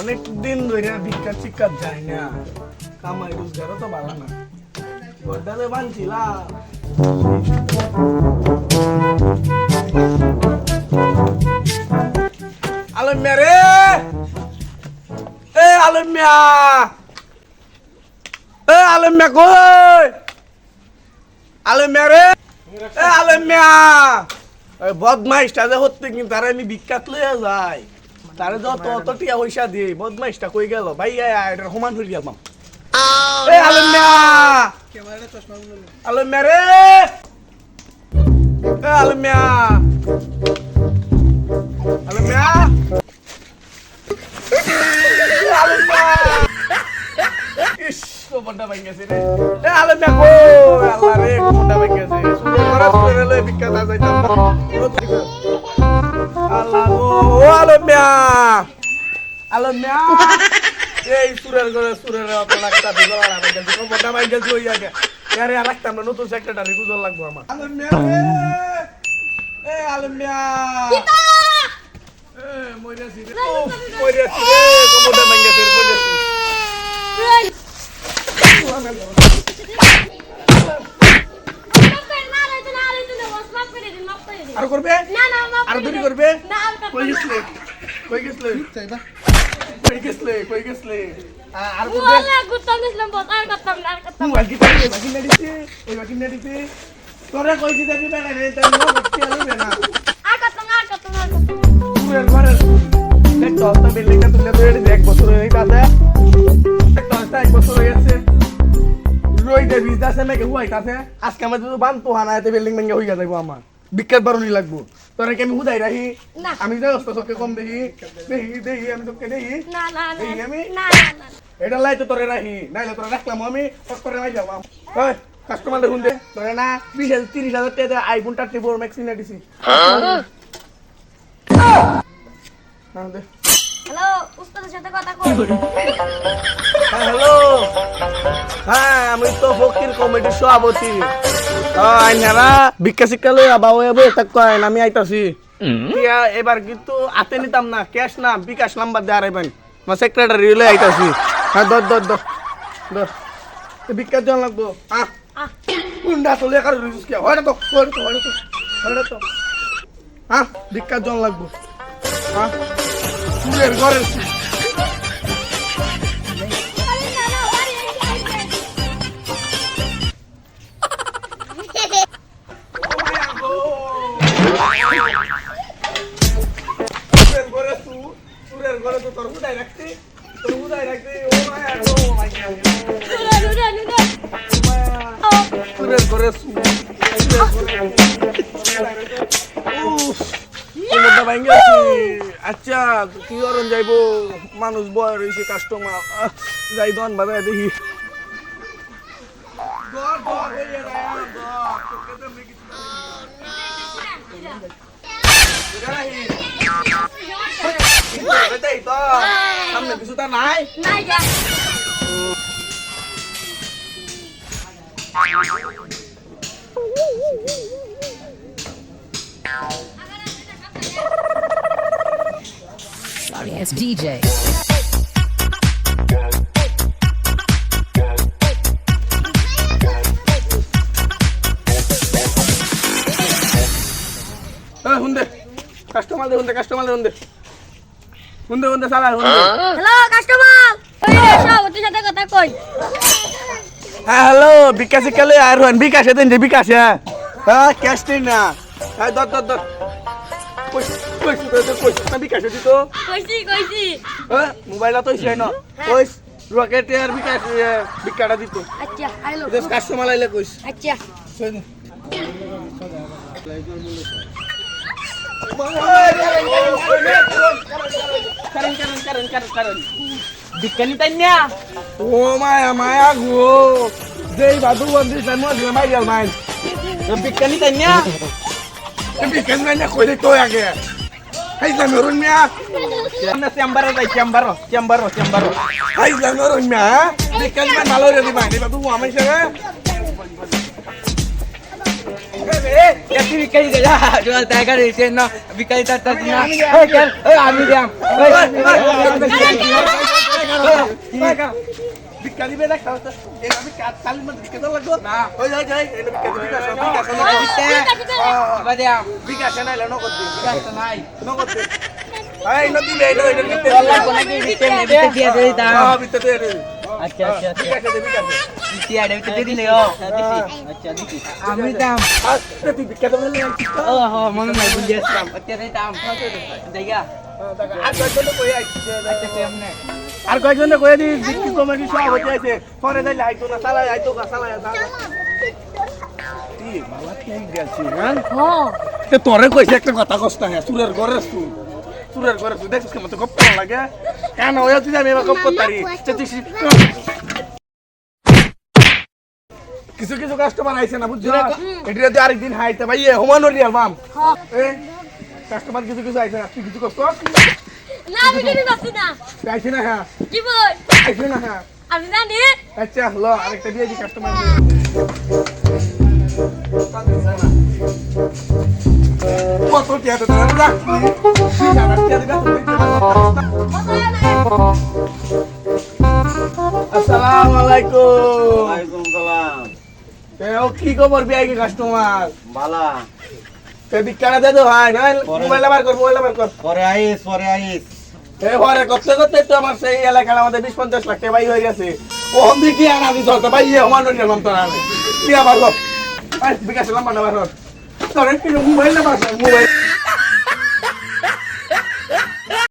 অনেক দিন ধরে ভিক্ষা চিক্ষা যায় না। কামাই তো ভালো না। বানছিলাম রে! এ আলমিয়া এ আলমিয়া কই? আলমিয়া রে! এ আলমিয়া বদমাইশটা যে হচ্ছে কিন্তু তারে আমি বিখ্যাত লইয়া যাই। তারে যত অত টিয়া পয়সা দিই বদমাইশটা কই গেল? ভাই এটা সমান হয়ে গেলাম এ আলমিয়া আলমিয়া রে! এ আলমিয়া আলমিয়া ইস কোমরটা ভেঙে গেছে রে। এ আলমিয়া কো আল্লাহ রে কোমরটা ভেঙে গেছে শুনে করা শুনে লই বিখ্যাত আলমিয়া এই সুরের ঘরে সুরের আপনার একটা দিগল আর আমি গেছি কোমরটা ভেঙে গেছে ওই আগে আরে আর রাখতাম না নতুন সেক্রেটারি গুজল লাগবো আমার আলমিয়া রে এ আলমিয়া এ মইরাছি রে ও মইরাছি রে কোমরটা ভেঙে গেছে মইরাছি আর করবে আর দূরি করবে কই গেছলে কই গেছলে কই গেছলে কই গেছলে? আর করবে মোবাইল কি তাই বাকি নেডিছে ওই বাকি নেডিছে। তোরে কইছি যাবি না। রে তাই নো বাকি আলবে না পুরের ঘরে দেখ তো বিল্ডিংটা তুলে ধরে এক বছর হয়ে গেছে। এক তো এক বছর হয়ে গেছে। রই দে বিজ দাসে মেকে হুয়াই কাছে আজকে আমার যদি বান তো হানা এতে বিল্ডিং ভেঙে হইয়া যাইবো আমার। বিখ্যাত বারণি লাগবো। তোরা কি আমি হুদাই রাহি না। আমি যাই অস্ত চোখে কম দেখি দেখি দেখি আমি তোকে দেখি। দেখি আমি। এটা লাই তো তোরে রাহি নাইলে তোরা রাখলাম আমি। করে নাই যাব কাস্টমার দেখুন দে। তোরে না বিশ হাজার তিরিশ হাজার টাকা আইফোন থার্টি ফোর ম্যাক্স কিনে দিছি। হ্যালো উস্তাদের সাথে কথা কই হ্যাঁ হ্যালো। হ্যাঁ আমি তো ফকির কমিটির সভাপতি। আইনারা ভিক্ষা শিক্ষা লই আবাও এবো এটা কয় আমি আইতাছি। ইয়া এবার কিন্তু হাতে নিতাম না ক্যাশ না বিকাশ নাম্বার দিয়ে আরাইবেন আমার সেক্রেটারি লই আইতাছি। হ্যাঁ দর দর দর দর ভিক্ষা জন লাগবো। আহ। কুন্ডা তো লেখার রিজিস কে হয় না তো হয় তো হয় তো হয় তো হ্যাঁ ভিক্ষা জন লাগবো। হ্যাঁ ঘরের সুরের ঘরে সু সুরের ঘরে তো, তোর হুদাই রাখছি, তোর হুদাই রাখছি, ও মায়া গো মায়া সুরের ঘরে সু আচ্ছা কি করন যাইবো? মানুষ বয় রয়েছে কাস্টমার যাই দন বাজায় দেখি। দর তোকে তো মেকি এটাই তো সামনে কিছু তা নাই নাই যা Sorry ass DJ. কাস্টমার দে হুন্দে কাস্টমার দে হুন্দে হুন্দে হুন্দে সালা হুন্দে হ্যালো কাস্টমার ওই সভাপতির সাথে কথা কই। হ্যাঁ হ্যালো বিকাশে কালে আর হন বিকাশে দেন যে বিকাশে হ্যাঁ। ক্যাশ নেই না। হ্যাঁ দর দর দর বিকাশে দিত। কইছি কইছি। হ্যাঁ মোবাইল তো ইসে না। কই রকেট আর বিকাশ বিকাটা দিত। আচ্ছা আইলো। কাস্টমার আইলে কইস। আচ্ছা। বিজ্ঞানী তাই না ও মায়া মায়া গো যেই বাদু বন্দি সামনে আসলে মাই গেল মাইন বিজ্ঞানী তাই না বিকাশ মাইনা কইলে তো আগে মেরুন মিয়া আমরা চেম্বারে যাই চেম্বার চেম্বার চেম্বার হাইলা মেরুন মিয়া বিকাশ মাই ভালো রে দিবা এবার তুই আমি সঙ্গে একটি বিকারি দে যা জল টাকা দিছে না বিকারি তার দে দে আচ্ছা আচ্ছা আচ্ছা। বিকাশ দে বিকাশ আর কয়েকজনে কয়ে দিস বিক্রি কমেডি সব হতে আছে। পরে যাই আইতো না চালাই আইতো না চালাই হ্যাঁ? তোরে কইছে একটা কথা কষ্ট হ্যাঁ সুরের ঘরে তুই সুরের ঘরে তুই দেখছিস কেমন তো গপ্প লাগে। কেন ওয়া তুই আমি এবার গপ্প তারি। কিছু কিছু কাস্টমার আইছে না বুঝছ? এটা যদি আরেকদিন হাইতে ভাই হোমানোর ইয়ার মাম কাস্টমার কিছু কিছু আইছে না তুই কিছু কষ্ট না আমি কিনি পাচ্ছি না। আইছে না হ্যাঁ। কি বল? আইছে না হ্যাঁ। আমি জানি। আচ্ছা ল আরেকটা দিয়ে দি কাস্টমার কত টিয়া তো তোরা টিয়া দিবা আসসালামু আলাইকুম। তে কি খবর বিআই কি কাস্টমার বালা। তে বিকারা দে তো ভাই না মোবাইল বার কর মোবাইল বার কর। পরে আইস পরে আইস। এ ঘরে করতে করতে তো আমার সেই এলাকার আমাদের বিশ পঞ্চাশ লাখ টাকা বাই হয়ে গেছে। ও হন্দি কি আনা দি চলতে ভাই ইয়ে হমান নিয়ে নাম তো না বিকাশ নাম্বার তোর মোবাইল নাম্বার মোবাইল।